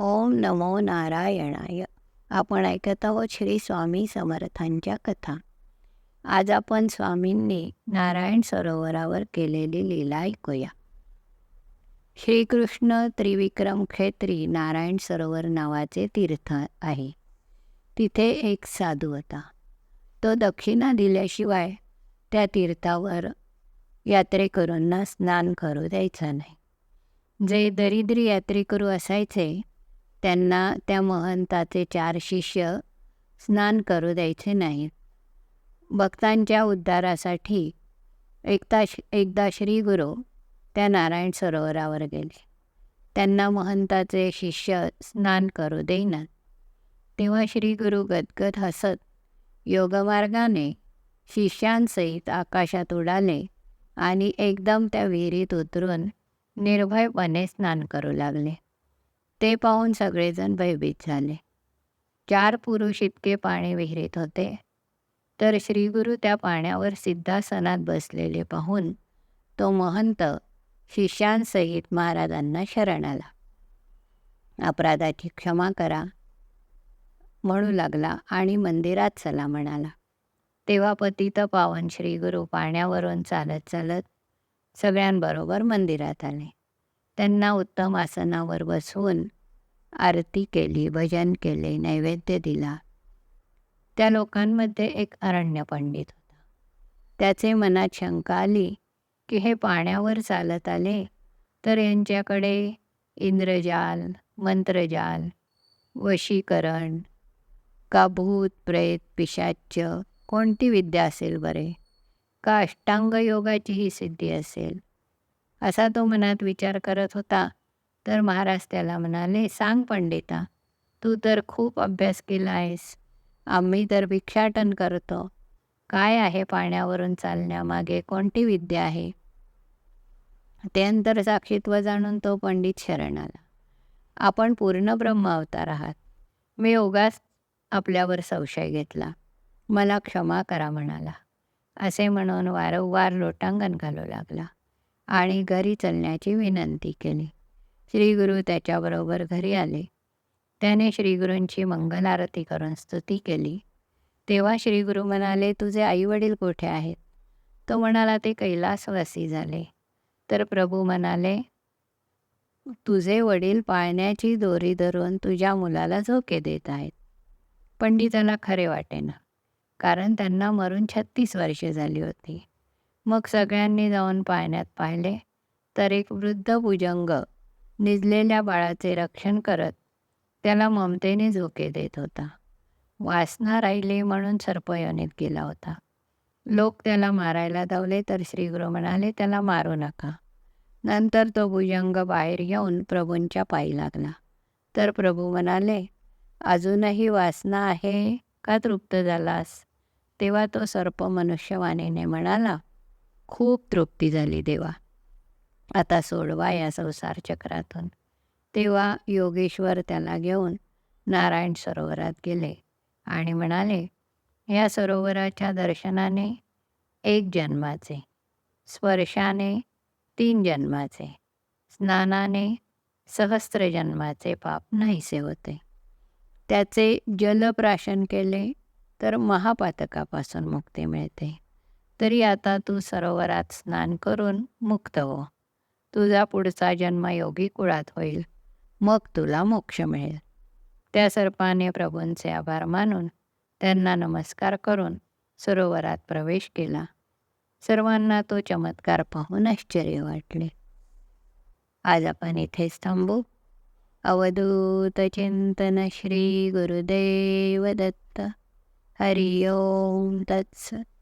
ओम नमो नारायणाय. आपण ऐकत आहोत श्री स्वामी समर्थांच्या कथा. आज आपण स्वामींनी नारायण सरोवरावर केलेली लीला ऐकूया. श्रीकृष्ण त्रिविक्रम खेत्री नारायण सरोवर नावाचे तीर्थ आहे. तिथे एक साधू होता. तो दक्षिणा दिल्याशिवाय त्या तीर्थावर यात्रेकरूंना स्नान करू द्यायचा नाही. जे दरिद्री यात्रेकरू असायचे त्यांना त्या महंताचे चार शिष्य स्नान करू द्यायचे नाहीत भक्तांच्या उद्धारासाठी एकदा एकदा श्रीगुरू त्या नारायण सरोवरावर गेले. त्यांना महंताचे शिष्य स्नान करू देईना. तेव्हा श्री गुरु गदगद हसत योगमार्गाने शिष्यांसहित आकाशात उडाले आणि एकदम त्या विहिरीत उतरून निर्भयपणे स्नान करू लागले. ते पाहून सगळेजण भयभीत झाले. चार पुरुष इतके पाणी विहिरीत होते तर श्रीगुरु त्या पाण्यावर सिद्धासनात बसलेले पाहून तो महंत शिष्यांसहित महाराजांना शरण आला. अपराधाची क्षमा करा म्हणू लागला आणि मंदिरात चला म्हणाला. तेव्हा पतित पावन श्रीगुरु पाण्यावरून चालत चालत सगळ्यांबरोबर मंदिरात आले. त्यांना उत्तम आसनावर बसवून आरती केली भजन केले नैवेद्य दिला. त्या लोकांमध्ये एक अरण्य पंडित होता. त्याचे मनात शंका आली की हे पाण्यावर चालत आले तर यांच्याकडे इंद्रजाल मंत्रजाल वशीकरण का भूत प्रेत पिशाच्य कोणती विद्या असेल बरे? का अष्टांग योगाचीही सिद्धी असेल? असा तो मनात विचार करत होता. तर महाराज त्याला म्हणाले सांग पंडिता तू तर खूप अभ्यास केला आहेस. आम्ही तर भिक्षाटन करतो. काय आहे पाण्यावरून चालण्यामागे? कोणती विद्या आहे? ते अंतर जाणून तो पंडित शरण आला. आपण पूर्ण ब्रह्म अवतार आहात. मी योगास आपल्यावर संशय घेतला. मला क्षमा करा म्हणाला. असे म्हणून वारंवार लोटांगण घालू लागला. आणि घरी चलण्याची विनंती केली. श्रीगुरू त्याच्याबरोबर घरी आले. त्याने श्रीगुरूंची मंगलारती करून स्तुती केली. तेव्हा श्रीगुरू म्हणाले तुझे आईवडील कुठे आहेत? तो म्हणाला ते कैलासवासी झाले. तर प्रभू म्हणाले तुझे वडील पाळण्याची दोरी धरून तुझ्या मुलाला झोके देत आहेत. पंडिताला खरे वाटेना कारण त्यांना मरून छत्तीस वर्षे झाली होती. मग सगळ्यांनी जाऊन पाण्यात पाहिले. तर एक वृद्ध भुजंग निजलेल्या बाळाचे रक्षण करत त्याला ममतेने झोके देत होता. वासना राहिली म्हणून सर्पयोनीत गेला होता. लोक त्याला मारायला धावले तर श्रीगुरु म्हणाले त्याला मारू नका. नंतर तो भुजंग बाहेर येऊन प्रभूंच्या पायी लागला. तर प्रभू म्हणाले अजूनही वासना आहे का तृप्त झालास? तेव्हा तो सर्प मनुष्यवाणीने म्हणाला खूप तृप्ती झाली देवा. आता सोडवा या संसार चक्रातून. तेव्हा योगेश्वर त्याला घेऊन नारायण सरोवरात गेले आणि म्हणाले या सरोवराच्या दर्शनाने एक जन्माचे स्पर्शाने तीन जन्माचे स्नानाने सहस्त्र जन्माचे पाप नाहीसे होते. त्याचे जलप्राशन केले तर महापातकापासून मुक्ती मिळते. तरी आता तू सरोवरात स्नान करून मुक्त हो. तुझा पुढचा जन्म योगी कुळात होईल. मग तुला मोक्ष मिळेल. त्या सर्पाने प्रभूंचे आभार मानून त्यांना नमस्कार करून सरोवरात प्रवेश केला. सर्वांना तो चमत्कार पाहून आश्चर्य वाटले. आज आपण इथेच थांबू. अवधूत चिंतन श्री गुरुदेव दत्त. हरि ओम तत्सत